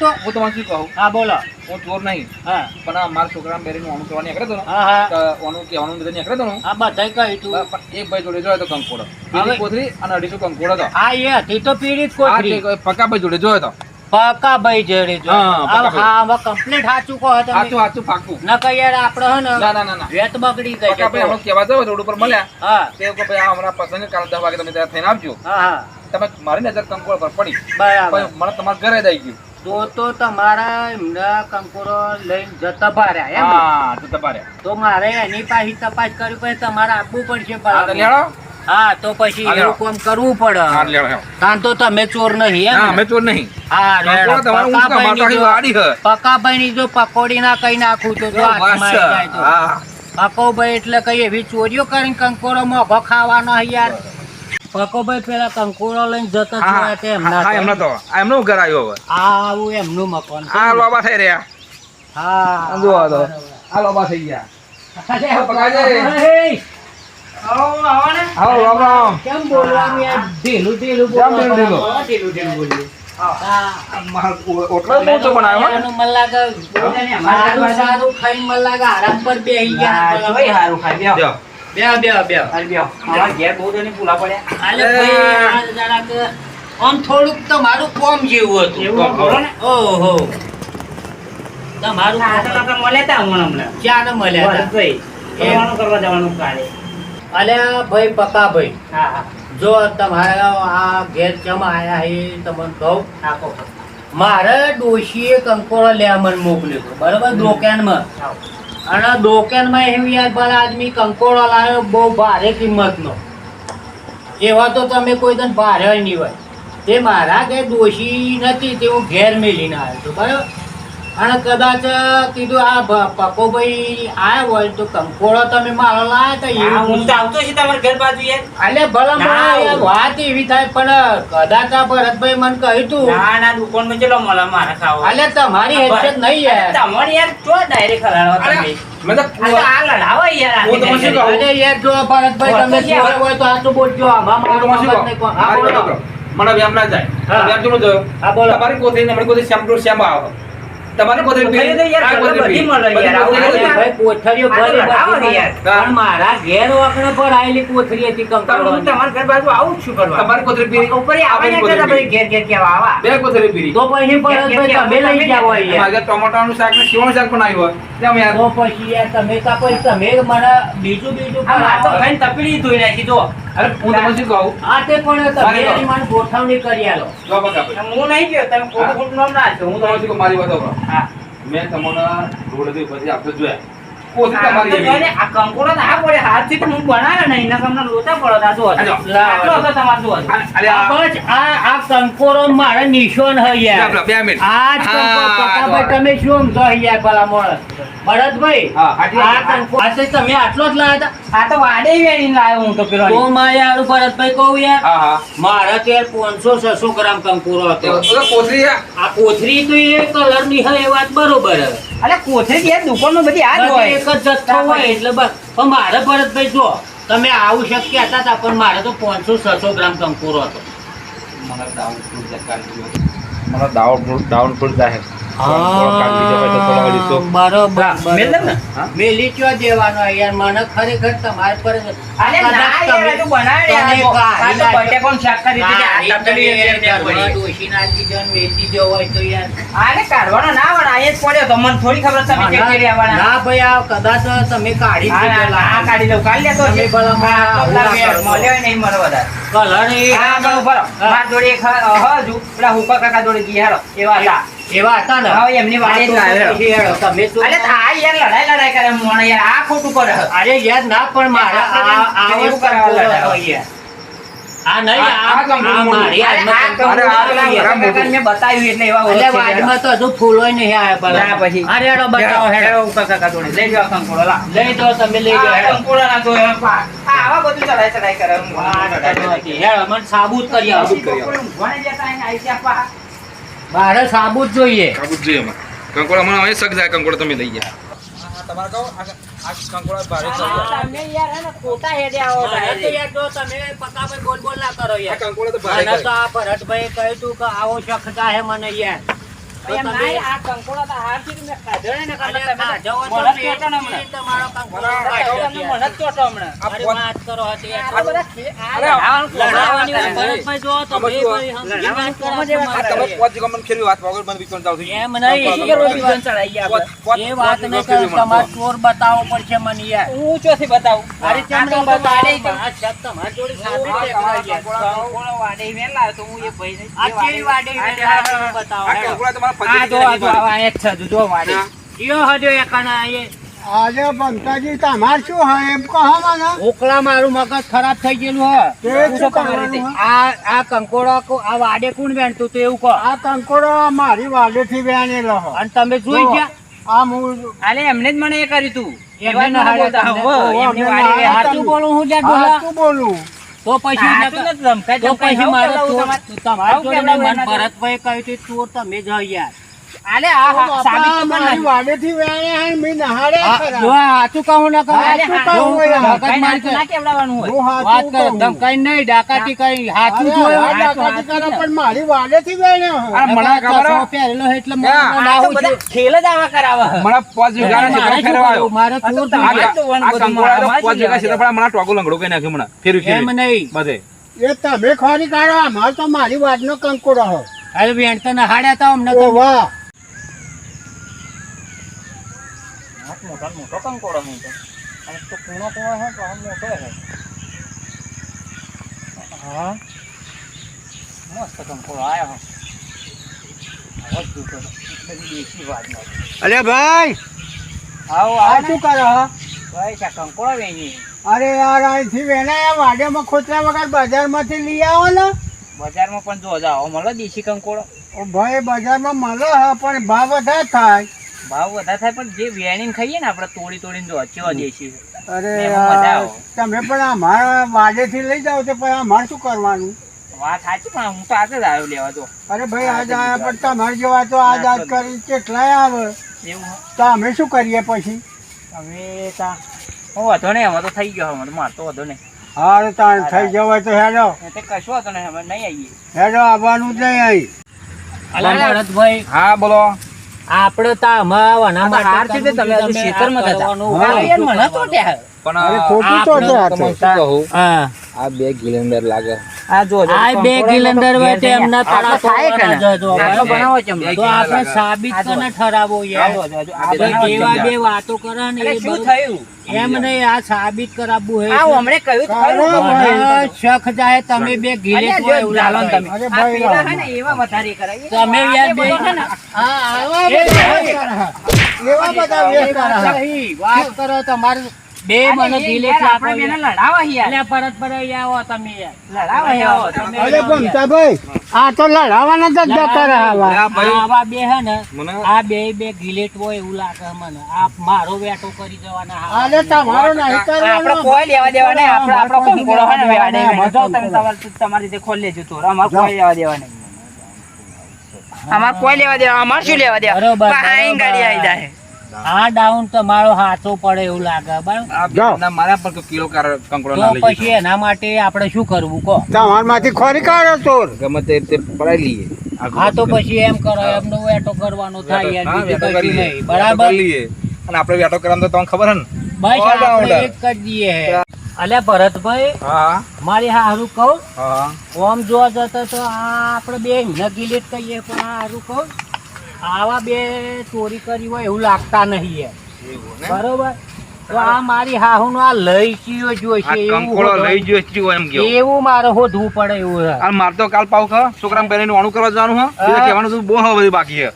તો હું તમારે શું કહું? હા બોલો. હું ચોર નહીં. હા. પણ આ મારા છોકરાને બેરીનું ઓનું કરવાની તો હા હા. ઓનું કે ઓનું બધાની તો ને, હા બધાય કહ્યું તું. એક ભાઈ જોડે જોયો તો કંકોડો હવે- કોથરી અને અઢીસો કંકોડો તો. હા એ હતી તો પીડિત કોથરી પક્કા ભાઈ જોડે જોયો તો. પાકા ભાઈ જેડે જો. હા, હવે કમ્પ્લીટ સાચું કહો તમે. સાચું સાચું પાકું ન કઈ યાર આપણે હે ને ના ના ના વેત બગડી ગઈ છે ભાઈ. હમણાં કહેવા જાવ રોડ ઉપર મળ્યા. હા. તે કો ભાઈ હમણાં પસંદ કાલ 10 વાગે તમે ત્યાં થઈને આવજો. હા હા. તમે મારી નજર કંકોડ પર પડી. બરાબર. પણ મને તમારા ઘરે દઈ ગયું. તો તો તમારા એમના કંકોડો લઈને જતા ભાર્યા એમ ને? હા તો મારે એની પાછી તપાસ કરવી પડે તમારે આપવું પડશે હા તો પાછું. એવું કામ કરવું પડે. કારણ તો તમે ચોર નહીં એમ અમે ચોર નહીં. પકાભાઈની મારતા જો- પકોડી ના કઈ નાખું તો પકોભાઈ એટલે કઈ એવી ચોરીઓ કરીને કંકોડો મોઘો ખાવાનો યાર. પકોભાઈ પેલા કંકોડો લઈને જતા જોયા તે એમના હા, એમનો તો. આ એમનો ઘર આવ્યો હવે. આવું એમનું મકાન આ લોબા થઈ રહ્યા. હા જુઓ તો. આ લોબા થઈ ગયા. સારું પકાજી. અરે, મારો બહુ અલે ભાઈ હતું. પકા ભાઈ જો તમારા આ ઘેર ચમ આયા હે તમને કહું. મારે ડોશીએ કંકોડો લેવા મને મોકલ્યો બરોબર? બરાબર દોકાનમાં. અને દોકાનમાં એવું યાર પણ આદમી કંકોડો લાવ્યો બહુ ભારે કિંમતનો. એવા તો તમે કોઈ દન ભારે નહીં હોય. તે મારા કે દોષી નથી, તે હું ઘેર મેલીને આવ્યો હતો બરાબર? અને કદાચ કીધું આ ભ- પકોભાઈ આયા હોય તો કંકોળો તમે મારો લાયા હતા એવું અલે ભલા ના, માણસ યાર વાત એવી થાય પણ કદાચ આ ભરતભાઈ મને કહ્યું તું અલે તમારી હેસિયત નહીં યાર અરે, મેં તો હું તમને શું કહું? અરે યાર જો ભરતભાઈ તમે તો જોડે હોય તો આટલું બોલજો આમાં હું મારો? નહીં. બોલો. મને વ્યામ ના જાય વ્યામ જોડે જોયો. બોલો. તમારી કોથળી ને અમારી કોથળી શ્યામ ટુ શ્યામ આવે. તમારી કોથળી તો પીળી, થઈ જાય યાર, આ કોથળી બધી પીળી. યાર, પણ મારા ઘેર અરે પર ભાઈ કોઠરી હતી કમ કરો લડાવો બધી ને યાર. પણ મારા ઘેર વખણે પર આયેલી કોથળી હતી કંકોડોની. તમારી કોથળી ઘેર આપણી કોથળી પીળી. બે કોઠરી પીળી. તો પછી પર તમે લઈ જાવ યાર ઘરે ટોમેટાનું શાક ને શિવણ શાક પણ આવ્યો. કેમ યાર? તો પછી યાર તમે તો પછી તમે મને બીજું બીજું પણ અરે, હું તમને શું કહું? આ તે પણ તમે એની મને ગોઠવણી કરી આલો જો બકા હું નહીં ગયો તમે ખોટું ખોટું નામ ના. હું તમને શું કહું? મારી વાત હા. મેં તમને રોડથી પછી આપણે જોયા. તો તો તો મારે નિશાન યાર. તમે શું યાર ભલા માણસ ભરતભાઈ હા, આટલો- આ કંકો આ તે તમે આટલો જ લાવ્યા આ તો વાડે લાવ્યો હું તો પેલો તો યાર ભરતભાઈ કહું યાર? હા, હા. મારા ત્યાં પાંચસો છસો ગ્રામ કંકોરો હતો. તો આ. આ કોથરી તો એ કલરની હા એ વાત બરોબર હે. અરે કોથળી યાર દુકાનમાં બધી આ જ હોય. એક જ જથ્થો હોય એટલે બસ. પણ મારે ભરતભાઈ જો તમે આવું શક્ય હતા તા, પણ મારે તો પાંચસો છસો ગ્રામ કંકોરો હતો. મને ડાઉન ફ્રૂટ. મને ડાઉન ફ્રૂટ ડાઉન ફ્રૂટ કાઢી તમે કાઢી કાઢી તપેલી તમે એમ તેમ ઘરમાં પડી. ડોશી નાખી દો ને વેચી દો હોય તો યાર. આને કાઢવાનો ના વળે, આ જ પડ્યો તો મને થોડી ખબર તમે ના, ચેક કરી આવવાના. ના ભાઈ આ કદાચ તમે કાઢી આ- જ આ- આ કાઢી લઉં. કાઢી લેતો. કલર જોડે હજુ. પેલા હુકા કાકા જોડે ગયા એવા હતા. એવા હતા ને હા, એમની વાડી જ લાવ્યો. તમે તો અરે આ યાર લડાઈ લડાઈ કરે મોણ યાર આ ખોટું કરે અરે યાર ના પણ મારા આ આ એવું કરવા લડાઈ યાર. આ નહીં આ- મારી આ મેં બતાવ્યું એટલે એવા એટલે ઓળખી તો હજુ ફૂલોય નહીં ભલા. પછી. અરે હેડો બતાવો હેડો હેડો. કાકા જોડે. લઈ જાઓ કંકોડો લા. લઈ જાઓ તમે લઈ જાઓ કંકોડો ના તો એમ પા- આ આવા બધું ચડાઈ ચડાઈ કરે. હું આ તો નથી. હેડો મને સાબુત કરી આવો. સાબુત. કરી મારે સાબુત જોઈએ. કાબુ જ જોઈએ અમારે. હમણાં મને હવે સગ જાય કંકોડો તમે લઈ ગયા તમારે કહો આ આ ભારે જ. તમે યાર હે ને ખોટા હેડે આવો ભાઈ. યાર જો તમે પકાભાઈ બોલ બોલ ના કરો યાર. કંકોડો તો ભારે તો આ ભરતભાઈ કહ્યું તું કે આવો શખ હે મને યાર. ચોર બતાવો પડશે મને યાર. હું ચોથી બતાવું? મારી ચામડા બતાવો વેલા તો હું એ બતાવો. આ કંકોડા આ પચીસ જો આ જો જગ્યાની એક છે જો, જો વાડે હજો એકાના એ. આજે બંકાજી તમાર શું હોય એમ કહો મને. ઓકલા મારું મગજ ખરાબ થઈ ગયેલું હે. તે શું શું કરવાનું કરવાનું આ આ કંકોડો આ વાડે કોણ વેણતું એવું કહો? આ કંકોડો મારી વાડેથી વેણેલો હો. અને તમે જોઈ ગયા? આ મૂળ આલે એમને જ મને એ કર્યું તું. એમને વાડી બોલું હું બોલું. તો પછી તો પછી મારો તમારે? જોડે મને ભરતભાઈ કહ્યું ચોર તમે જ યાર આલે આ સાબિત તો મારી વાડે થી હે, મેં નહાડે ખરા. જો કહું ના કહું આલે કહું જો મગજ મારી નાખી ના કેવડાવવાનું હોય. વાત કરે કહું. કઈ નહીં ડાકાતી કઈ હાચું હાચું કરે. પણ મારી વાડે થી મને ખબર હે? પહેરેલો એટલે મને ના આ બધા ખેલ જ આવા કરાવે મને પોચ જગ્યાના છે. કરવું? મારે તો જ આ જગ્યા લેવા ક્ષેત્ર પણ મને ટોગો લંગડો કઈ નાખ્યો મને? ફેરવી એમ નહીં. બધે. એ તમે ખોરી કાઢો અમાર તો મારી વાડનો કંકોડો હો. અરે બેન તો નહાડ્યા તા અમને તો. વાહ. મોટો મોટો કંકોડો નહીં તો અને તો કૂણો કૂણો હે તો આમ મોટો હે. હા? મસ્ત કંકોડો આયો હે. આવો જ દુખો. બધી દેશી વાત નો. અરે ભાઈ! આવો આ શું કરો હા? ભાઈ ત્યાં કંકોડો વેચી અરે યાર અહીંથી વેના વાડિયામાં ખોતરા વગર બજારમાંથી લઈ આવો ને. બજારમાં પણ જો જાઓ મળો દેશી કંકોડો. ભાઈ બજારમાં મળો હા પણ ભાવ વધારે થાય. ભાવ વધારે થાય પણ જે વેણીને ખાઈએ ને આપણે તોડી તોડીને જો કેવા દેશી છે. અરે. તમે પણ અમારા વાડેથી લઈ જાઓ તો પછી અમારે શું કરવાનું? વાત સાચી પણ હું તો આજે જ આવ્યો લેવા તો અરે ભાઈ આજ આયા પણ તમારે જેવા તો આજ આજ કરી કેટલાય આવે. એવું તો અમે શું કરીએ પછી? અમે તા વધો નહીં અમે તો થઈ ગયો અમે તો મારતો વધો નહીં. હા તાણ થઈ જવાય તો હેડો. એ તે કશું હતો નહીં અમે નહીં આવીએ. હેડો આવવાનું જ નહીં આવી ભરતભાઈ. હા બોલો. આપણે તા તો હાર છે તે તમે હજુ ખેતરમાં. કરવાનું હા, યાર મને તો? ત્યાં પણ ખોટું તો આ બે ગિલેન્ડર લાગે. આ જો જો આ બે કંકોડો હોય તે એમના તળા આટલો થાય કે તોડવાના ને? જ હતો. આટલો ભાઈ. બનાવો છે તો આપણે સાબિત આ ઠરાવો યાર જો, જો, જો, આ આપણે બનાવો છે જેવા એમને. બે વાતો કરે ને એ શું થયું એમ નહીં આ સાબિત કરાવવું હે આ હમણે તો શખ જાય તમે બે ગિલેટ અલ્યા, એવું લાલો લાગે. તમે. આ પેલા હે ને એવા વધારે કરાય. તમે યાર બે હા, આવા એ બધા ભાઈ. વેચ કરે. એવા બધા એ વેચ વાત કરો તમારે બે મને ગિલેટ આપણે બેને લડાવા યાર. એટલે પરત પર અહીંયા આવો તમે યાર લડાવા યાર. તમે અરે આવો ભાઈ આ તો લડાવાના જ જતા રહ્યા આવા બે હે ને આ બે બે ગિલેટ હોય એવું લાગે મને આ મારો વેટો કરી દેવાના હા. અરે તમારો નહીં આપણે કોઈ લેવા દેવા નહીં. આપણે આપણો કોઈ ગોળો હે ને લેવા વાડે દેવા તમે તમારી તમારી રીતે ખોલ લેજો તો. અમારે કોઈ લેવા દેવા નહીં. અમારે કોઈ લેવા દેવા અમાર શું લેવા દેવા બરોબર, આઈ ગાડી આવી જાય આ ડાઉન તમારો હાથો પડે એવું લાગે બરાબર? મારા પર કિલો કંકડો ના લઈ પછી એના માટે આપણે શું કરવું કહો? તમારમાંથી ખોરી કાઢો ચોર ગમે તે રીતે પડાઈ લઈએ. હા તો પછી એમ કરો એમનો વેટો કરવાનો થાય યાર બીજું કશું નહીં બરાબર? લઈએ. અને આપણે વેટો કરવાનું તો તમને ખબર હે ને? બસ આપણે એક જ દઈએ હે. અલ્યા ભરતભાઈ હા. મારી હારું કહું. હા. ઓમ જોવા જતા તો આ આપણે બે નગીલેટ કહીએ પણ આ હારું કહું. આવા બે ચોરી કરી હોય એવું લાગતા નહીં યાર બરોબર? તો આ મારી હાહુ નો આ લઈ ચીયો જોઈશે એવું લઈ છે એમ ગયો એવું મારે હોધવું પડે એવું છે. આ માર તો કાલ પાવ ખા છોકરાને નું અણુ કરવા જવાનું હા. એટલે કહેવાનું બહુ હવે બધું બાકી છે.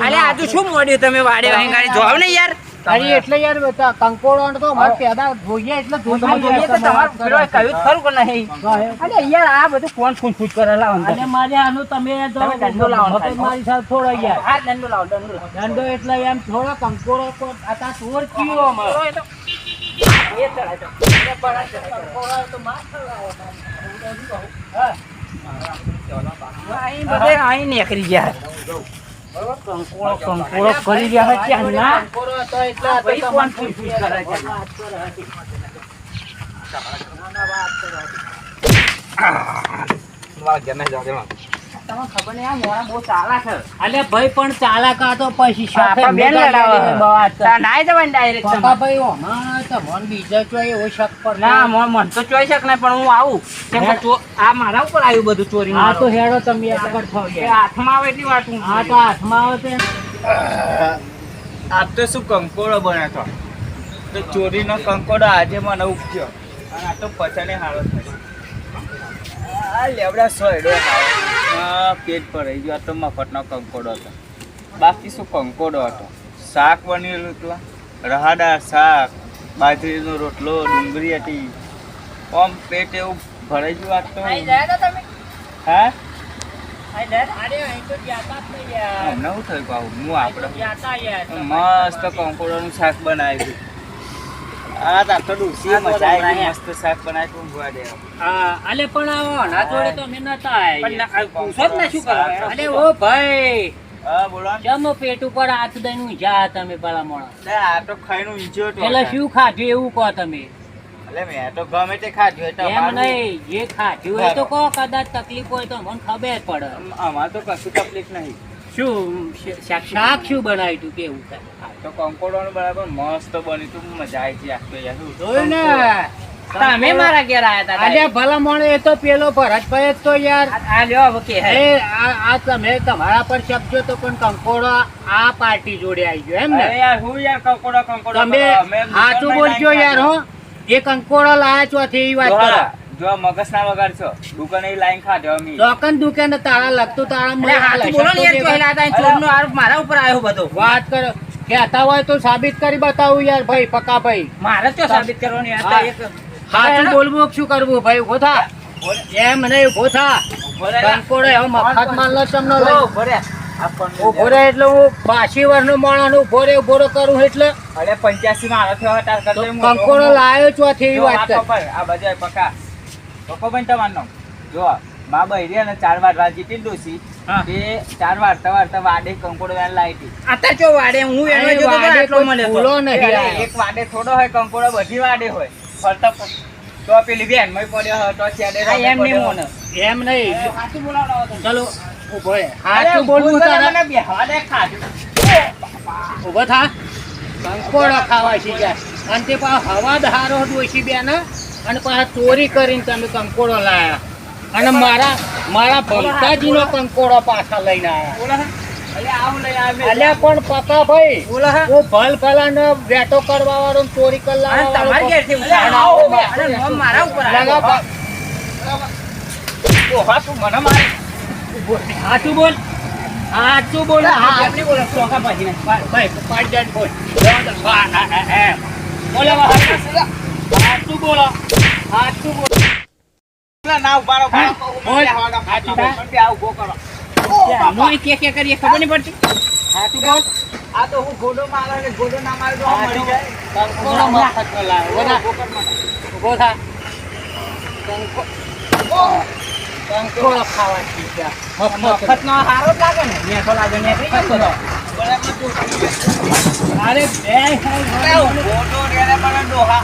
અલે આજુ શું મોડ્યું તમે વાડે વાંગાડી જોવ ને યાર. અરે એટલે યાર બેટા કંકોડો તો મારે પેદા જોઈએ એટલે જોઈએ તો તમારું કહ્યું ખરું કે નહીં? અરે યાર આ બધું કોણ ખૂન ખૂન કરે લાવો ને મારે આનું તમે દંડો લાવો મારી સાથે થોડો યાર. આ દંડો લાવો દંડો દંડો એટલે એમ થોડો કંકોડો આ તા ચોર કયો અમે એ ચડાય તો. એ પડાય ચડાય. કંકોડો તો માર ખવડાવો. અહીં બધે અહીં નીકળી ગયા. કંકોડો કરી રહ્યા હોય ત્યાં ના કોણ પૂછ્યું કરે છે? વાત કરે મારા તમને ખબર નહીં આ મોણા બહુ ચાલા છે. અલે ભાઈ પણ ચાલાક આ તો પછી શોખે બેન લડાવે. બવાત. નાય પપ્પા તો મન બીજા ચોય એવો શક પર ના મો- મન તો ચોઈ શક નહીં પણ હું આવું. કેમ કે આ મારા ઉપર આવ્યું બધું ચોરી આ તો હેડો તમે આગળ થાવ. હાથમાં આવે એટલી વાત હું આ તો હાથમાં આવે છે આ તો શું કંકોડો બન્યો તો? ચોરીનો કંકોડો આજે મને ઉપજ્યો અને આ તો પચાને હારો થયો. આ લેવડા પેટ ભરાઈ ગયો. આ તો મફતનો કંકોડો હતો. બાકી શું કંકોડો હતો? શાક બનેલું હતું રહાડા શાક બાજરીનો રોટલો ડુંગળી હતી. આમ પેટ એવું ભરાઈ ગયું આ તો. હા? શું થયું હું આપણે મસ્ત કંકોડોનું શાક બનાવ્યું. આ તો આખો ડૂસી મજા મસ્ત શાક બનાવ્યું ઊંઘવા દે. હા, અલે પણ આવો નાચોડે તો અમે નતા પણ આયા. ના- આ પૂછો ને શું કરવા અલે ઓ ભાઈ. હા બોલો ચમ પેટ ઉપર હાથ દઈને ઊંઝા તમે પેલા મોણા. આ તો ખાઈને ઊંઘ્યો તો પેલા શું ખાધું એવું કહો તમે? એટલે મેં તો ગમે તે ખાધું એટલે એમ નહીં જે ખાધું હોય તો કહો કદાચ તકલીફ હોય તો મને ખબર પડે. અમાર તો કશું તકલીફ નહીં. શું શાક શાક શું બનાવ્યું તું કેવું થાય? તો કંકોડાનું બરાબર મસ્ત બની તું મજા આવી ગઈ આખો યાર તમે મારા ઘેર આયા હતા અલ્યા ભલા મોણે એ તો પેલો ભરતભાઈ જ તો યાર. આ- લ્યો હવે કે હે. આ તમે તમારા પર શકજો તો પણ કંકોડો આ પાર્ટી જોડે આવી ગયો એમ અરે ને યાર હું યાર કંકોડો કંકોડો તમે સાચું બોલજો યાર હો. એ કંકોડો લાયા છો તે વાત જો કરો. જો મગજ ના વગાડશો દુકાને લાઈન ખાધો અમે. દુકાન દુકાને તાળા લગતું તાળા મને બોલો ને યાર ચોરનો આરોપ મારા ઉપર આવ્યો બધો. વાત કરો. કહેતા હોય તો સાબિત કરી બતાવું યાર ભાઈ પક્કા ભાઈ. મારે તો સાબિત કરવાની હા. એક સાચું બોલવું શું કરવું ભાઈ ઊભો થા. એમ નહીં ઊભો થા. રહે. એવો મફત માલ તમને લો? ઊભો રહે એટલે હું બાસી વર્ષનો માણસ ઊભો રે ઊભો કરું એટલે. અરે પંચ્યાસી માં હારો થયો તાર તો કરતો કંકોડો લાયો છો એવી વાત કર. આ બજાય પકા પકો તમારું નામ. જો. અને ચાર વાર રાજી વાડે કંકોડો વેન લાવી હતી. ચો વાડે હું એનો અહીં તો આટલો કોઈ ફૂલો નહીં એક વાડે થોડો હોય કંકોડો બધી વાડે હોય. ફરતા તો પેલી બેનમાં પડ્યો તો છેડે એમ નહીં પડ્યો એમ નહીં. સાચું બોલાવડાવો ચલો ઊભો સાચું બોલવું તારા? મને બેહવા ખાધું. ઊભો થા. કંકોડો ખાવા છે અને તે પાછો હવા ધારો ડોસી બેન. અને પાછા ચોરી કરીને તમે કંકોડો લાયા. અને મારા મારા ભમતાજીનો કંકોડો પાછા લઈને આયા બોલો હા. અરે, આવું લઈ આવે. અલ્યા પણ પકા ભાઈ બોલો હા. ભલ ભલાને વેટો કરવા વાળો ચોરી કરવા આવ્યો. સાચું બોલ સાચું. સાચું બોલો સાચું બોલો ના, ના, ઊભા રહો, ઊભા રહો. બોલ. બેહવા દો, સાચું પણ બોલ. બે આ ઊભો કરો. મોંએ કે કે કરીએ ખબર નહીં પડતી સાચું બોલ આ તો હું ગોડો મારે ને ગોડો ના મારે તો મરી જાય કંકોડો મફત લાવ્યો. ઊભો થા. ઊભો કર મને. ઊભો થા. કંકો- કંકોડો ખાવા શીખ્યા મફત મફતનો હારો લાગે ને મેઠો લાગે ને કઈ ગયો બધો. બરાબર તું. અરે બે ગોડો ડોહા.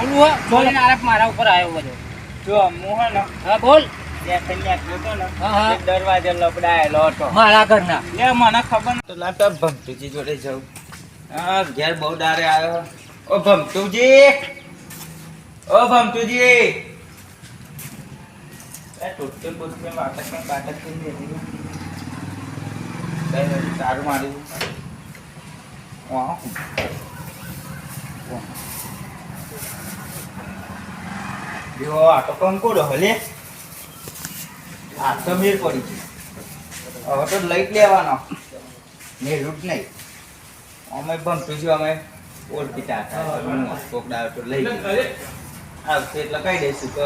ઓલું હો, ચોરીનો આરોપ મારા ઉપર આવ્યો બધો જો, હું હે ને, હા બોલ ત્યાં થઈને હતો દરવાજે. મારા ઘરના લે, મને ખબર નહોતું. ભમતુજી જોડે જાઉં. હા, ઘેર બહુ દારે આવ્યો. ઓ ભમતુજી! ઓ ભમતુજી! એ ટૂટકે બૂટકે વાટકે બાટકે બેઠી. કઈ નથી, તારું મારું. વાહ. વાહ. જો, આ તો કંકોડો હલે આ તો મેર પડી છે હવે તો લઈ લેવાનો. મેરું રૂટ નહીં. અમે ભમતું છું અમે ઓળખીતા હતા. હું તો લઈ. આવશે એટલે કહી દઈશું કે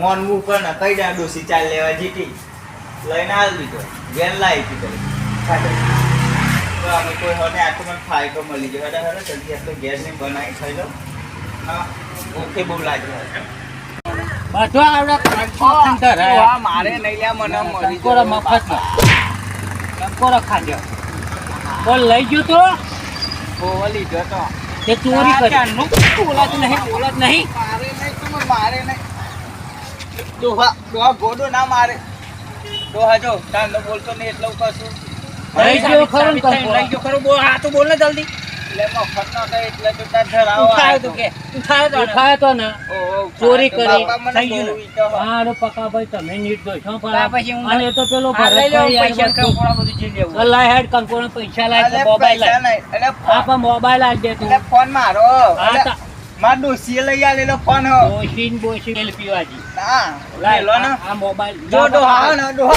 મોનવું પણ કઈ દે ડોસી ચાલ લેવા જીતી. લઈને આવી દીધો. ગેર લાવી દીધો તો અમે કોઈ હવે આટલો મને ફાયદો મળી ગયો. એટલે હવે જલ્દી આટલો ગેસ ને બનાવી ખાઈ લો. હા. ઓકે બહુ લાગ્યો બધો આવડે મારે નહીં લ્યા મને મફત ખાજો. બોલ લઈ ગયો તો? ગયો લીધો તો. તે ચોરી કરી. ક્યારનું ઓલાતું નહીં બોલત નહીં. મારે નહીં તો મારે નહીં. ડોહા ગોડો ના મારે. ડોહા જો તાંડો બોલતો નહીં એટલે કશું. લઈ ગયો ખરો લઈ ગયો ખરો. બોલ હા તો બોલ ને જલ્દી. ચોરી કરી. તમે પણ તો પેલો હેડ પૈસા મોબાઈલ પૈસા લાય. નહીં. એટલે આ ફોન- પણ મોબાઈલ આજ દે તું. ફોન મારો. મારા ડોશીએ લઈ આલેલો ફોન હો. બોશીન બોશીન સેલ્ફી વાજી ના, લાય લેલો ને. આ- આ મોબાઈલ જો ડોહા ને, ડોહા.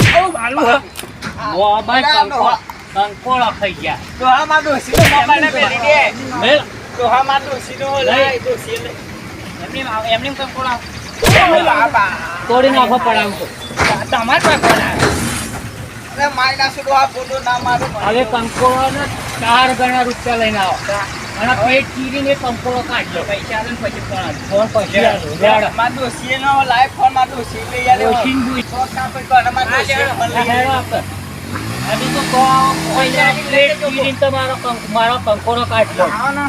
ઓ, મોબાઈલ અલા, કંકો- કંકોડો ખાઈ ગયા. ડોહા મારા ડોશીનો મોબાઈલ દે. મેલ ડોહા મારા લાય. એમની માં- એમની. તોડી નાખો પડાવ તો. તમારે પાસે અરે મારી નાખશું ડોહા, ગોડો ના મારો. હવે કંકોડો ને ચાર ગણા રૂપિયા લઈને આવો. અને પેટ ચીરીને કંકોડો કાઢજો. પૈસા ને પછી? ફોન પછી લાય ફોન લઈ. ફોન ના પડ્યો અને મને લઈ હેડો હજી તો કહો, મારો કંકોડો કાઢજો હા ને.